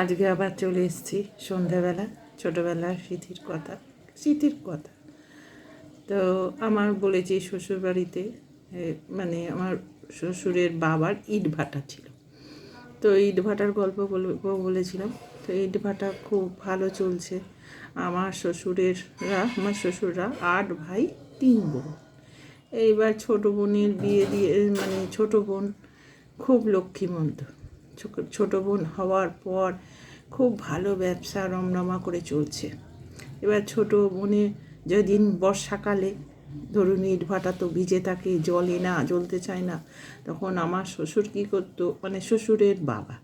আজকে আবার চলে এসেছি সন্ধ্যাবেলা ছোটোবেলার স্মৃতির কথা স্মৃতির কথা। তো আমার বলেছি শ্বশুরবাড়িতে এ, মানে আমার শ্বশুরের বাবার ইট ভাটা ছিল। তো ইট ভাটার গল্প বলেছিলাম তো ইট ভাটা খুব ভালো চলছে। আমার শ্বশুরেররা আমার শ্বশুররা আট ভাই তিন বোন। এইবার ছোটো বোনের বিয়ে দিয়ে মানে ছোটো বোন খুব লক্ষ্মীমন্ত। ছোট- বোন হওয়ার পর খুব ভালো ব্যবসা রমরমা করে চলছে। এবার ছোটো বোনে যেদিন বর্ষাকালে, ধরুন ইট ভাটা তো ভিজে থাকে, জলে না, জ্বলতে চায় না, তখন আমার শ্বশুর কী করতো মানে শ্বশুরের বাবা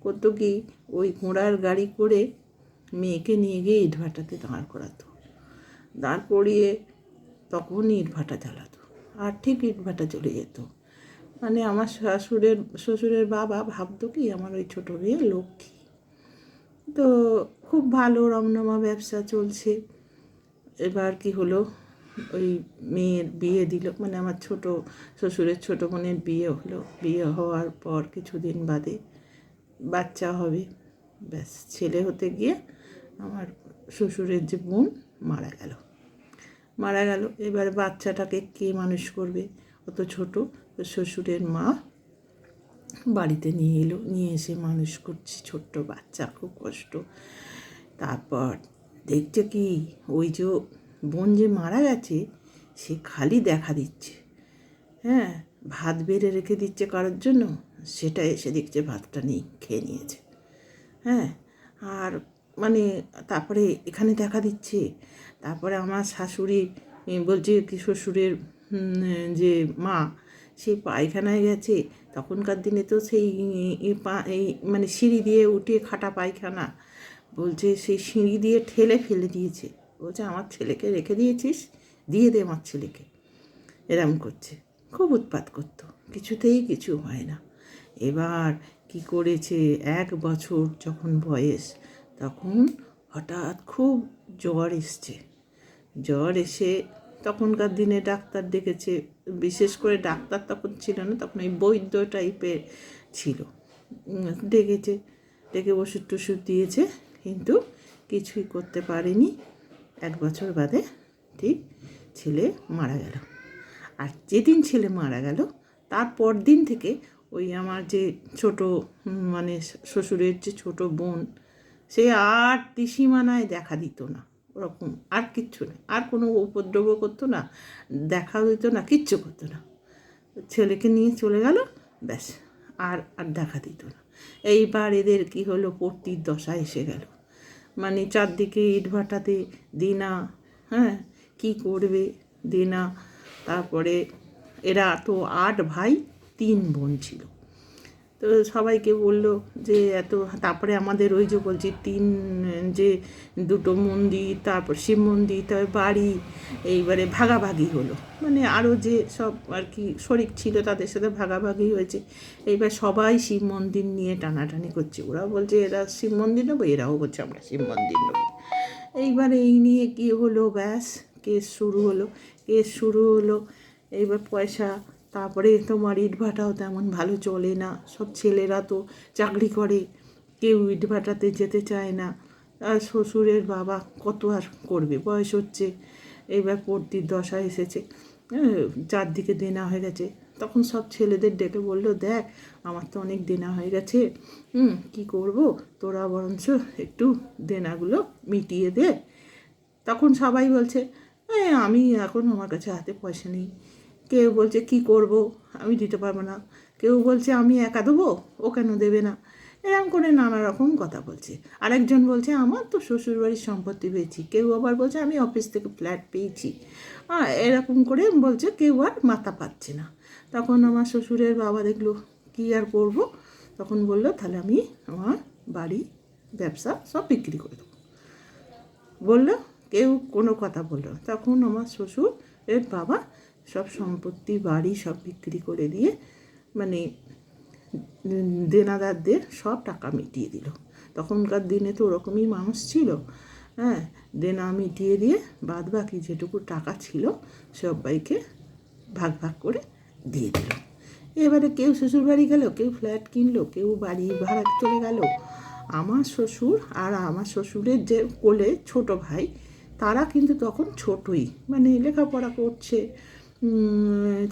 করতো কি, ওই ঘোড়ার গাড়ি করে মেয়েকে নিয়ে গিয়ে ইট ভাটাতে দাঁড় করাতো। দাঁড় করিয়ে তখন ইট ভাটা জ্বালাতো, আর ঠিক ইট ভাটা চলে যেত। মানে আমার শাশুড়ের, শ্বশুরের বাবা ভাবতো কি আমার ওই ছোটো মেয়ে লক্ষ্মী। তো খুব ভালো রমনামা ব্যবসা চলছে। এবার কি হলো? ওই মেয়ের বিয়ে দিল মানে আমার ছোট শ্বশুরের ছোটো বোনের বিয়ে হলো। বিয়ে হওয়ার পর কিছুদিন বাদে বাচ্চা হবে। ব্যাস, ছেলে হতে গিয়ে আমার শ্বশুরের যে বোন মারা গেল। মারা গেল। এবার বাচ্চাটাকে কে মানুষ করবে? অত ছোট। শ্বশুরের মা বাড়িতে নিয়ে এলো। নিয়ে এসে মানুষ করছি, ছোট্ট বাচ্চা, খুব কষ্ট। তারপর দেখছে কি, ওই যে বোন যে মারা গেছে, সে খালি দেখা দিচ্ছে। হ্যাঁ ভাত বেড়ে রেখে দিচ্ছে কারোর জন্য, সেটা এসে দেখছে ভাতটা নেই খেয়ে নিয়েছে। হ্যাঁ আর মানে তারপরে এখানে দেখা দিচ্ছে। তারপরে আমার শাশুড়ি বলছে কি, শ্বশুরের যে মা সে পায়খানায় গেছে। তখনকার দিনে তো সেই এই মানে সিঁড়ি দিয়ে উঠে খাটা পায়খানা। বলছে সেই সিঁড়ি দিয়ে ঠেলে ফেলে দিয়েছে। বলছে, আমার ছেলেকে রেখে দিয়েছিস? দিয়ে দে আমার ছেলেকে। এরম করছে। খুব উৎপাত করতো। কিছুতেই কিছু হয় না। এবার কি করেছে? এক বছর যখন বয়স, তখন হঠাৎ খুব জ্বর এসছে। জ্বর এসে তখনকার দিনে ডাক্তার ডেকেছে বিশেষ করে ডাক্তার তখন ছিল না, তখন ওই বৈদ্য টাইপের ছিল। ডেকেছে, ডেকে ওষুধ টষুধ দিয়েছে, কিন্তু কিছুই করতে পারেনি। এক বছর বাদে ঠিক ছেলে মারা গেল। আর যেদিন ছেলে মারা গেল তারপর দিন থেকে ওই আমার যে ছোট মানে শ্বশুরের যে ছোট বোন, সে আর ত্রিসীমানায় দেখা দিত না। ওরকম, আর কিচ্ছু না। আর কোনো উপদ্রব করতো না দেখা দিত না, কিচ্ছু করতো না। ছেলেকে নিয়ে চলে গেল, ব্যাস, আর আর দেখা দিত না। এইবার এদের কি হলো পড়তির দশা এসে গেল। মানে চারদিকে ইট ভাটাতে দিনা হ্যাঁ কি করবে দিনা। তারপরে এরা তো আট ভাই, তিন বোন ছিল। তো সবাইকে বলল যে এত, তারপরে আমাদের ওই যে বলছি তিন, যে দুটো মন্দির, তারপর শিব মন্দির, তারপর বাড়ি, এইবারে ভাগাভাগি হলো। মানে আরও যে সব আর কি শরিক ছিল তাদের সাথে ভাগাভাগি হয়েছে। এইবার সবাই শিব মন্দির নিয়ে টানাটানি করছে। ওরা বলছে, এরা শিব মন্দির নেব, এরাও বলছে, আমরা শিব মন্দির নেব। এইবার এই নিয়ে কি হলো? ব্যাস, কেস শুরু হলো। কেস শুরু হলো। এইবার পয়সা তারপরে তোমার ইট ভাটাও তেমন ভালো চলে না। সব ছেলেরা তো চাকরি করে কেউ ইট ভাটাতে যেতে চায় না। আর শ্বশুরের বাবা কত আর করবে বয়স হচ্ছে এবার পড়তির দশা এসেছে চারদিকে দেনা হয়ে গেছে। তখন সব ছেলেদের ডেকে বলল দেখ আমার তো অনেক দেনা হয়ে গেছে হুম কী করব? তোরা বরঞ্চ একটু দেনাগুলো মিটিয়ে দে। তখন সবাই বলছে "এই, আমি এখন আমার কাছে হাতে পয়সা নেই। কেউ বলছে কি করব? আমি দিতে পারব না। কেউ বলছে আমি একা দেবো? ও কেন দেবে না? এরকম করে নানা রকম কথা বলছে। আরেকজন বলছে আমার তো শ্বশুরবাড়ির সম্পত্তি পেয়েছি। কেউ আবার বলছে আমি অফিস থেকে ফ্ল্যাট পেয়েছি। আহ, এরকম করে বলছে কেউ আর মাথা পাচ্ছে না। তখন আমার শ্বশুরের বাবা দেখল কী আর করব? তখন বলল তাহলে আমি আমার বাড়ি ব্যবসা সব বিক্রি করে দেবো। বলল কেউ কোনো কথা বলল তখন আমার শ্বশুর এর বাবা সব সম্পত্তি, বাড়ি সব বিক্রি করে দিয়ে মানে দেনাদারদের সব টাকা মিটিয়ে দিল। তখনকার দিনে তো ওরকমই মানুষ ছিল হ্যাঁ? দেনা মিটিয়ে দিয়ে বাদ বাকি যেটুকু টাকা ছিল সবাইকে ভাগ ভাগ করে দিয়ে দিল। এবারে কেউ শ্বশুর বাড়ি গেল, কেউ ফ্ল্যাট কিনলো, কেউ বাড়ি ভাড়া চলে গেল। আমার শ্বশুর আর আমার শ্বশুরের যে কোলে ছোট ভাই, তারা কিন্তু তখন ছোটই মানে লেখাপড়া করছে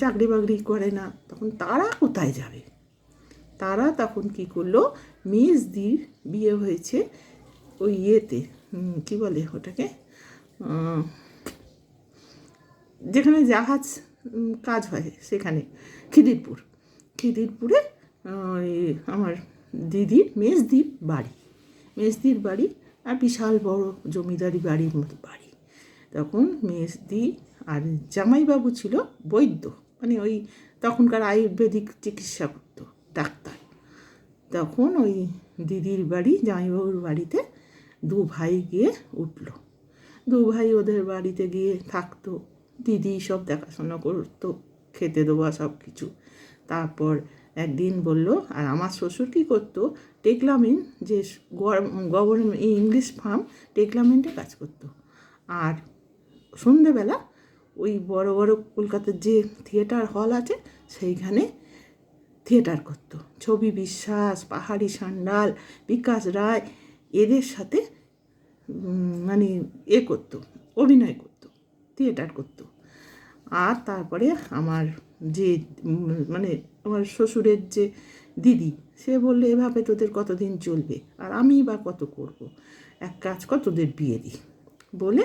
চাকরি বাকরি করে না, তখন তারা কোথায় যাবে? তারা তখন কি করল? মেজদির বিয়ে হয়েছে ওই ইয়েতে কি বলে ওটাকে? যেখানে জাহাজ কাজ হয় সেখানে, খিদিরপুর। খিদিরপুরে আমার দিদির মেজদির বাড়ি। মেজদির বাড়ি, আর বিশাল বড় জমিদারি বাড়ির মতো বাড়ি। তখন মেজদি আর জামাইবাবু ছিল বৈদ্য। মানে ওই তখনকার আয়ুর্বেদিক চিকিৎসা করতো, ডাক্তার। তখন ওই দিদির বাড়ি, জামাইবাবুর বাড়িতে দু ভাই গিয়ে উঠল। দু ভাই ওদের বাড়িতে গিয়ে থাকতো, দিদি সব দেখাশোনা করতো, খেতে দেওয়া সব কিছু। তারপর একদিন বলল, আর আমার শ্বশুর কী করতো? টেকলামিন যে গভর্নমেন্ট ইংলিশ ফার্ম টেকলামিনটা কাজ করতো। আর সন্ধেবেলা ওই বড় বড় কলকাতার যে থিয়েটার হল আছে, সেইখানে থিয়েটার করতো। ছবি বিশ্বাস, পাহাড়ি সান্ডাল, বিকাশ রায় এদের সাথে মানে এ করতো, অভিনয় করতো, থিয়েটার করতো। আর তারপরে আমার যে মানে আমার শ্বশুরের যে দিদি, সে বললে, এভাবে তোদের কতদিন চলবে? আর আমি বা কত করব? এক কাজ কর, তোদের বিয়ে দিই। বলে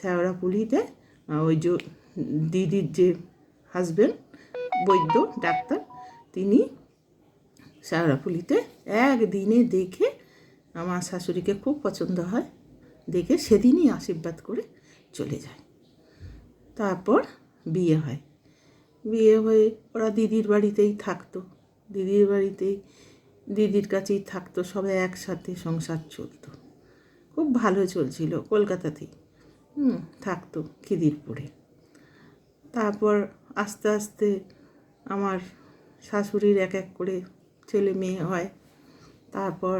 শ্যাওড়াপুলিতে ওই যে দিদির যে হাজবেন্ড বৈদ্য, ডাক্তার, তিনি শ্যাওড়াপুলিতে একদিনে দেখে আমার শাশুড়িকে খুব পছন্দ হয়, দেখে সেদিনই আশীর্বাদ করে চলে যায়। তারপর বিয়ে হয়। বিয়ে হয়ে ওরা দিদির বাড়িতেই থাকতো। দিদির বাড়িতেই, দিদির কাছেই থাকতো, সবাই একসাথে সংসার চলতো। খুব ভালো চলছিল কলকাতাতেই। হুম, থাকতো খিদিরপুরে। তারপর আস্তে আস্তে আমার শাশুড়ির এক এক করে ছেলে মেয়ে হয়। তারপর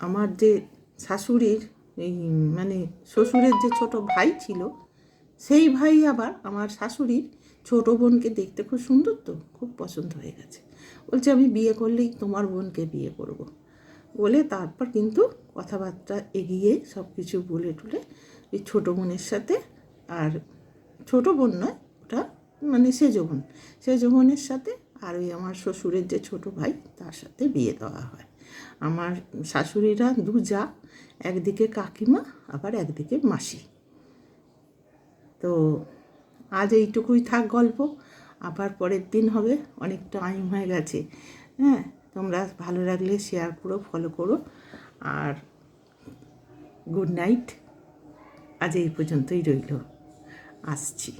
আমার যে শাশুড়ির এই মানে শ্বশুরের যে ছোট ভাই ছিল, সেই ভাই আবার আমার শাশুড়ির ছোট বোনকে দেখতে খুব সুন্দর তো, খুব পছন্দ হয়ে গেছে। বলছে, আমি বিয়ে করলেই তোমার বোনকে বিয়ে করব। বলে তারপর কিন্তু কথাবার্তা এগিয়ে সব কিছু বলে টুলে ওই ছোটো বোনের সাথে আর ছোট বোন নয়, ওটা মানে সেজ বোন। সেজ বোনের সাথে আর ওই আমার শ্বশুরের যে ছোট ভাই, তার সাথে বিয়ে দেওয়া হয়। আমার শাশুড়িরা দু যা, একদিকে কাকিমা, আবার একদিকে মাসি। তো আজ এইটুকুই থাক গল্প, আবার পরের দিন হবে, অনেক টাইম হয়ে গেছে। হ্যাঁ তোমরা ভালো লাগলে শেয়ার করো ফলো করো। আর গুড নাইট আজ এই পর্যন্তই রইল। আসছি।